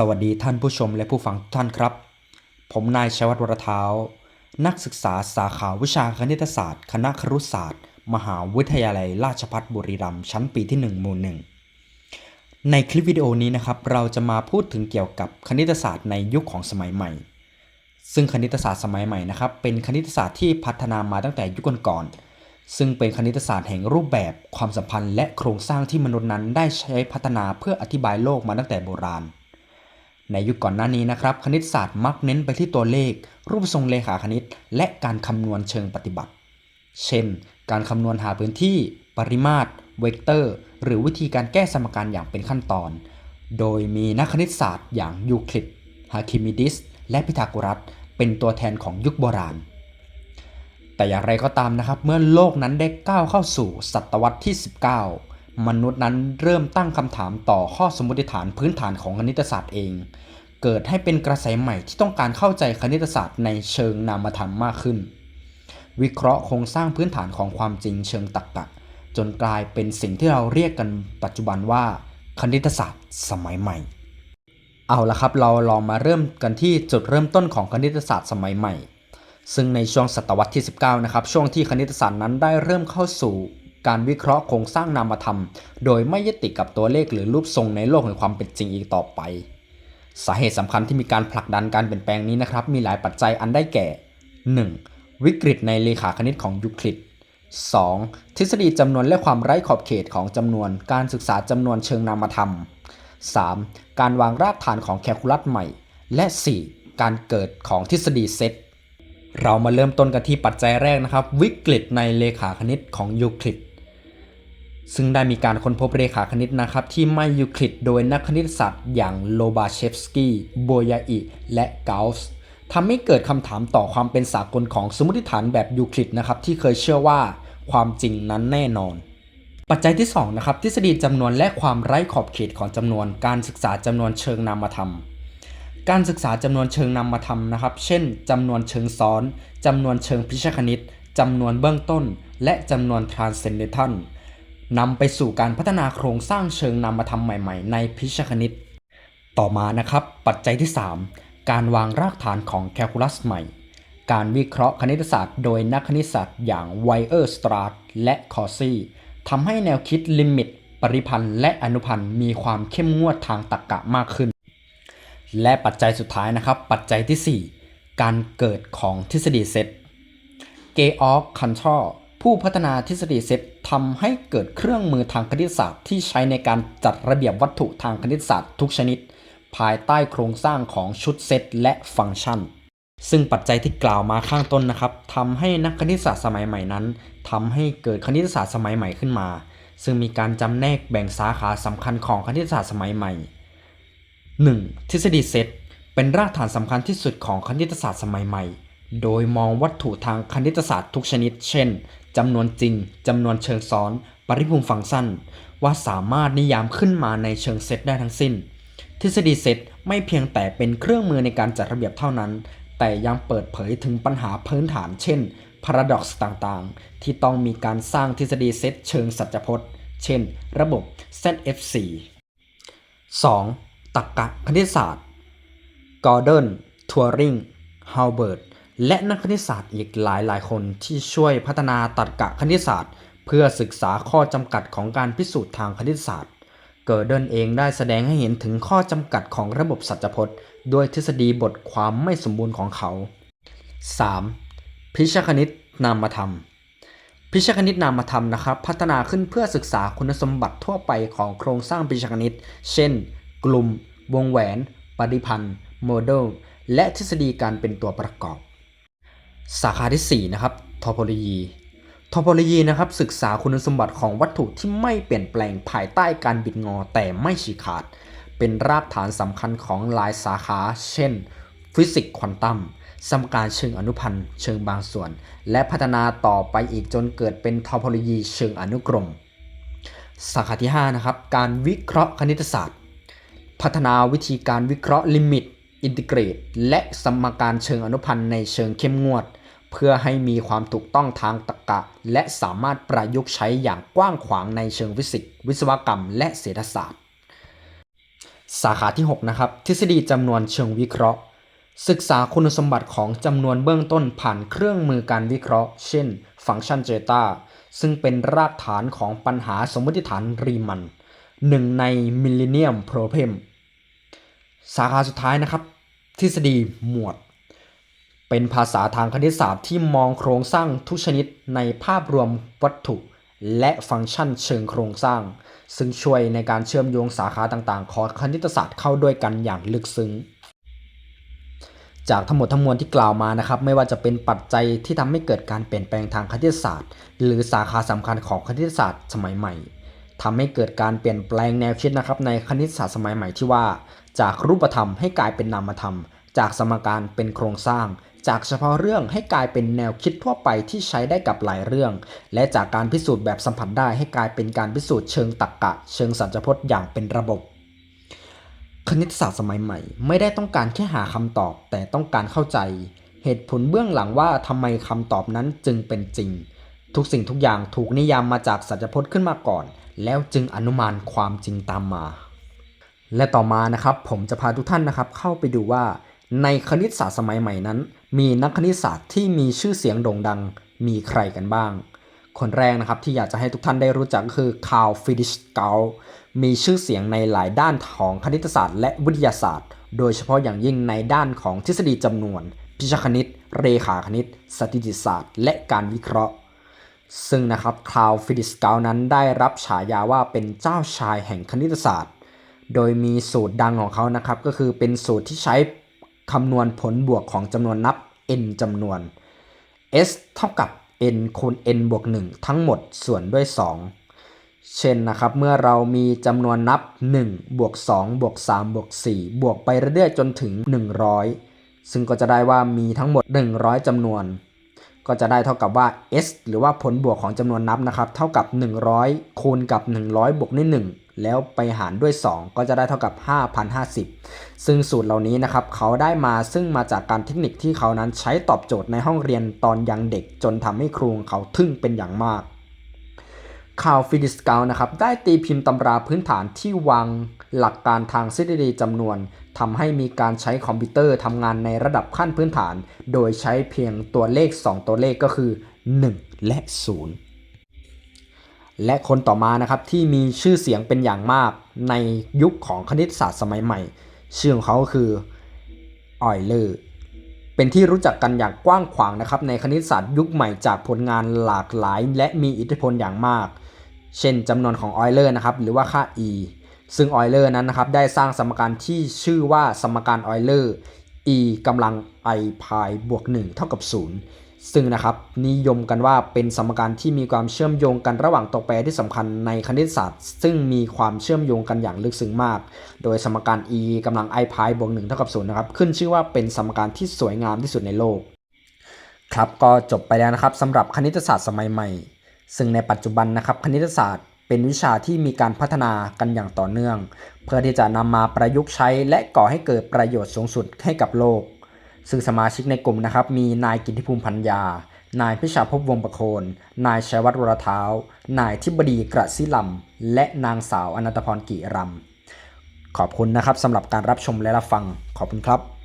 สวัสดีท่านผู้ชมและผู้ฟังทุกท่านครับ ผมนายชัยวัฒน์วรเท้า นักศึกษาสาขาวิชาคณิตศาสตร์ คณะครุศาสตร์ มหาวิทยาลัยราชภัฏบุรีรัมย์ชั้นปีที่1หมู่หนึ่งในคลิปวิดีโอนี้นะครับเราจะมาพูดถึงเกี่ยวกับคณิตศาสตร์ในยุคของสมัยใหม่ ซึ่งคณิตศาสตร์สมัยใหม่นะครับเป็นคณิตศาสตร์ที่พัฒนามาตั้งแต่ยุคก่อนๆซึ่งเป็นคณิตศาสตร์แห่งรูปแบบ ความสัมพันธ์ และโครงสร้างที่มนุษย์นั้นได้ใช้พัฒนาเพื่ออธิบายโลกมาตั้งแต่โบราณ ในยุคก่อนหน้านี้นะครับ คณิตศาสตร์มักเน้นไปที่ตัวเลข รูปทรงเลขาคณิต และการคำนวณเชิงปฏิบัติ เช่น การคำนวณหาพื้นที่ ปริมาตร เวกเตอร์ หรือวิธีการแก้สมการอย่างเป็นขั้นตอน โดยมีนักคณิตศาสตร์อย่างยูคลิดฮาคิมิดิส และพิทาโกรัส เป็นตัวแทนของยุคโบราณ แต่อย่างไรก็ตามนะครับ เมื่อโลกนั้นได้ก้าวเข้าสู่ศตวรรษที่ 19 มนุษย์นั้นเริ่มตั้งคำถามต่อข้อสมมติฐานพื้นฐานของคณิตศาสตร์เอง เกิดให้เป็นกระแสใหม่ที่ต้องการเข้าใจคณิตศาสตร์ในเชิงนามธรรมมากขึ้น วิเคราะห์โครงสร้างพื้นฐานของความจริงเชิงตรรกะ จนกลายเป็นสิ่งที่เราเรียกกันปัจจุบันว่า คณิตศาสตร์ สมัยใหม่ เอาละครับเราลองมาเริ่มกันที่จุดเริ่มต้นของคณิตศาสตร์สมัยใหม่ซึ่งในช่วงศตวรรษที่ 19 นะครับ ช่วงที่คณิตศาสตร์นั้นได้เริ่มเข้าสู่ การวิเคราะห์โครงสร้างนามธรรม โดยไม่ยึดติดกับตัวเลขหรือรูปทรงในโลกแห่งความเป็นจริงอีกต่อไป สาเหตุสำคัญที่มีการผลักดันการเปลี่ยนแปลงนี้นะครับ มีหลายปัจจัยอันได้แก่ 1. วิกฤตในเลขาคณิตของยูคลิด 2. ทฤษฎีจำนวนและความไร้ขอบเขตของจำนวน การศึกษาจำนวนเชิงนามธรรม 3. การวางรากฐานของแคลคูลัสใหม่ และ 4. การเกิดของทฤษฎีเซตเรามาเริ่มต้นกันที่ปัจจัยแรกนะครับ วิกฤตในเลขาคณิตของยูคลิด ซึ่งได้มีการค้นพบเลขาคณิตนะครับที่ไม่ยูคลิดโดยนักคณิตศาสตร์อย่างโลบาเชฟสกี้โบยาอิและเกาส์ทำให้เกิดคำถามต่อความเป็นสากลของสมมติฐานแบบยูคลิดนะครับที่เคยเชื่อว่าความจริงนั้นแน่นอน ปัจจัยที่2นะครับทฤษฎีจำนวนและความไร้ขอบเขตของจำนวน การศึกษาจำนวนเชิงนามธรรมการศึกษาจำนวนเชิงนามธรรมนะครับ เช่นจำนวนเชิงซ้อนจำนวนเชิงพิชคณิตจำนวนเบื้องต้น และจำนวน transcendental นำไปสู่การพัฒนาโครงสร้างเชิงนามธรรมใหม่ ๆ ในพิชคณิต ต่อมานะครับ ปัจจัยที่ 3 การวางรากฐานของแคลคูลัสใหม่ การวิเคราะห์คณิตศาสตร์โดยนักคณิตศาสตร์อย่างไวเออร์สตราทและคอซี่ทำให้แนวคิดลิมิต ปริพันธ์และอนุพันธ์มีความเข้มงวดทางตรรกะมากขึ้น และปัจจัยสุดท้ายนะครับ ปัจจัยที่ 4 การเกิดของทฤษฎีเซตเกอร์กคันทรอผู้พัฒนาทฤษฎีเซต ทำให้เกิดเครื่องมือทางคณิตศาสตร์ที่ใช้ในการจัดระเบียบวัตถุทางคณิตศาสตร์ทุกชนิด ภายใต้โครงสร้างของชุดเซตและฟังก์ชัน ซึ่งปัจจัยที่กล่าวมาข้างต้นนะครับทำให้นักคณิตศาสตร์สมัยใหม่นั้นทำให้เกิดคณิตศาสตร์สมัยใหม่ขึ้นมา ซึ่งมีการจำแนกแบ่งสาขาสำคัญของคณิตศาสตร์สมัยใหม่ 1. ทฤษฎีเซตเป็นรากฐานสำคัญที่สุดของคณิตศาสตร์สมัยใหม่ โดยมองวัตถุทางคณิตศาสตร์ทุกชนิด เช่น จำนวนจริงจำนวนเชิงซ้อน ปริภูมิฟังก์ชัน ว่าสามารถนิยามขึ้นมาในเชิงเซตได้ทั้งสิ้น ทฤษฎีเซตไม่เพียงแต่เป็นเครื่องมือในการจัดระเบียบเท่านั้น แต่ยังเปิดเผยถึงปัญหาพื้นฐาน เช่น paradox ต่างๆ ที่ต้องมีการสร้างทฤษฎีเซตเชิงสัจพจน์ เช่น ระบบ ZFC 2. ตรรกะคณิตศาสตร์ กอร์เดนทัวริง ฮาวเบิร์ต และนักคณิตศาสตร์อีกหลายหลายคนที่ช่วยพัฒนาตรรกะคณิตศาสตร์ เพื่อศึกษาข้อจำกัดของการพิสูจน์ทางคณิตศาสตร์ เกิร์เดินเองได้แสดงให้เห็นถึงข้อจำกัดของระบบสัจพจน์ด้วยทฤษฎีบทความไม่สมบูรณ์ของเขา 3. พิชคณิตนามธรรมพิชคณิตนามธรรมนะครับพัฒนาขึ้นเพื่อศึกษาคุณสมบัติทั่วไปของโครงสร้างพิชคณิต เช่น กลุ่ม วงแหวน ปฏิพันธ์ โมเดล และทฤษฎีการเป็นตัวประกอบ สาขาที่ 4 นะครับทอโพโลยีทอโพโลยีนะครับศึกษาคุณสมบัติของวัตถุที่ไม่เปลี่ยนแปลงภายใต้การบิดงอแต่ไม่ฉีกขาด เป็นรากฐานสำคัญของหลายสาขา เช่น ฟิสิกส์ควอนตัมสมการเชิงอนุพันธ์เชิงบางส่วน และพัฒนาต่อไปอีกจนเกิดเป็นทอโพโลยีเชิงอนุกรม สาขาที่ 5 นะครับ การวิเคราะห์คณิตศาสตร์ พัฒนาวิธีการวิเคราะห์ลิมิต อินทิเกรต และสมการเชิงอนุพันธ์ในเชิงเข้มงวด เพื่อให้มีความถูกต้องทางตรรกะ และสามารถประยุกต์ใช้อย่างกว้างขวางในเชิงฟิสิกส์วิศวกรรม และเศรษฐศาสตร์ สาขาที่ 6 นะครับ ทฤษฎีจำนวนเชิงวิเคราะห์ ศึกษาคุณสมบัติของจำนวนเบื้องต้นผ่านเครื่องมือการวิเคราะห์ เช่น ฟังก์ชันเจตาซึ่งเป็นรากฐานของปัญหาสมมติฐานรีมันหนึ่งในมิลเลนเนียมโปรเพมสาขาสุดท้ายนะครับ ทฤษฎีหมวด เป็นภาษาทางคณิตศาสตร์ที่มองโครงสร้างทุกชนิดในภาพรวมวัตถุ และฟังก์ชันเชิงโครงสร้าง ซึ่งช่วยในการเชื่อมโยงสาขาต่างๆ ของคณิตศาสตร์เข้าด้วยกันอย่างลึกซึ้ง จากทั้งหมดทั้งมวลที่กล่าวมานะครับ ไม่ว่าจะเป็นปัจจัยที่ทำให้เกิดการเปลี่ยนแปลงทางคณิตศาสตร์ หรือสาขาสำคัญของคณิตศาสตร์สมัยใหม่ทำให้เกิดการเปลี่ยนแปลงแนวคิดนะครับในคณิตศาสตร์สมัยใหม่ที่ว่า จากรูปธรรมให้กลายเป็นนามธรรม จากสมการเป็นโครงสร้าง จากเฉพาะเรื่องให้กลายเป็นแนวคิดทั่วไปที่ใช้ได้กับหลายเรื่อง และจากการพิสูจน์แบบสัมผัสได้ให้กลายเป็นการพิสูจน์เชิงตรรกะเชิงสัจพจน์อย่างเป็นระบบ คณิตศาสตร์สมัยใหม่ ไม่ได้ต้องการแค่หาคำตอบ แต่ต้องการเข้าใจ เหตุผลเบื้องหลังว่าทำไมคำตอบนั้นจึงเป็นจริง ทุกสิ่งทุกอย่างถูกนิยามมาจากสัจพจน์ขึ้นมาก่อน แล้วจึงอนุมานความจริงตามมา และต่อมานะครับผมจะพาทุกท่านนะครับเข้าไปดูว่า ในคณิตศาสตร์สมัยใหม่นั้น มีนักคณิตศาสตร์ที่มีชื่อเสียงโด่งดังมีใครกันบ้าง คนแรกนะครับที่อยากจะให้ทุกท่านได้รู้จักก็คือคาร์ลฟิดิชเกลมีชื่อเสียงในหลายด้านของคณิตศาสตร์และวิทยาศาสตร์ โดยเฉพาะอย่างยิ่งในด้านของทฤษฎีจำนวน พิชคณิต เรขาคณิต สถิติศาสตร์ และการวิเคราะห์ ซึ่งนะครับคาร์ลฟิดิชเกลนั้นได้รับฉายาว่าเป็นเจ้าชายแห่งคณิตศาสตร์ โดยมีสูตรดังของเขานะครับก็คือเป็นสูตรที่ใช้ คำนวณผลบวกของจำนวนนับ n จำนวน s เท่ากับ n คูณ n บวก 1 ทั้งหมดส่วนด้วย 2 เช่นนะครับ เมื่อเรามีจำนวนนับ 1 บวก 2 บวก 3 บวก 4 บวกไปเรื่อยๆจนถึง 100 ซึ่งก็จะได้ว่ามีทั้งหมด 100จำนวน ก็จะได้เท่ากับว่า s หรือว่าผลบวกของจำนวนนับนะครับ เท่ากับ 100 คูณกับ 100 บวกด้วย1 แล้วไปหารด้วย 2 ก็จะได้เท่ากับ 5,050 ซึ่งสูตรเหล่านี้นะครับเขาได้มาซึ่งมาจากการเทคนิคที่เขานั้นใช้ตอบโจทย์ในห้องเรียนตอนยังเด็ก จนทำให้ครูของเขาทึ่งเป็นอย่างมากคาร์ลฟิดิสเกลนะครับได้ตีพิมพ์ตำราพื้นฐานที่วางหลักการทางทฤษฎีจำนวนทำให้มีการใช้คอมพิวเตอร์ทำงานในระดับขั้นพื้นฐาน โดยใช้เพียงตัวเลข 2 ตัวเลขก็คือ 1 และ 0 และคนต่อมานะครับที่มีชื่อเสียงเป็นอย่างมากในยุคของคณิตศาสตร์สมัยใหม่ ชื่อของเขาคือออยเลอร์เป็นที่รู้จักกันอย่างกว้างขวางนะครับในคณิตศาสตร์ยุคใหม่จากผลงานหลากหลาย และมีอิทธิพลอย่างมาก เช่นจำนวนของออยเลอร์นะครับหรือว่าค่า e ซึ่งออยเลอร์นั้นนะครับได้สร้างสมการที่ชื่อว่าสมการออยเลอร์ e กำลัง i พายบวก1เท่ากับ 0 ซึ่งนะครับนิยมกันว่าเป็นสมการที่มีความเชื่อมโยงกันระหว่างตัวแปรที่สำคัญในคณิตศาสตร์ ซึ่งมีความเชื่อมโยงกันอย่างลึกซึ้งมาก โดยสมการ e กำลัง i พายบวก1เท่ากับ0นะครับขึ้นชื่อว่าเป็นสมการที่สวยงามที่สุดในโลก ครับก็จบไปแล้วนะครับสำหรับคณิตศาสตร์สมัยใหม่ ซึ่งในปัจจุบันนะครับคณิตศาสตร์เป็นวิชาที่มีการพัฒนากันอย่างต่อเนื่อง เพื่อที่จะนำมาประยุกต์ใช้และก่อให้เกิดประโยชน์สูงสุดให้กับโลก ซึ่งสมาชิกในกลุ่มนะครับมีนายกิติภูมิพัญญานายพิชาภพวงศ์ประโคน นายชัยวัฒน์วรเท้า นายทิบดีกระซิลำและนางสาวอนันตพรกิรำขอบคุณนะครับสำหรับการรับชมและรับฟังขอบคุณครับ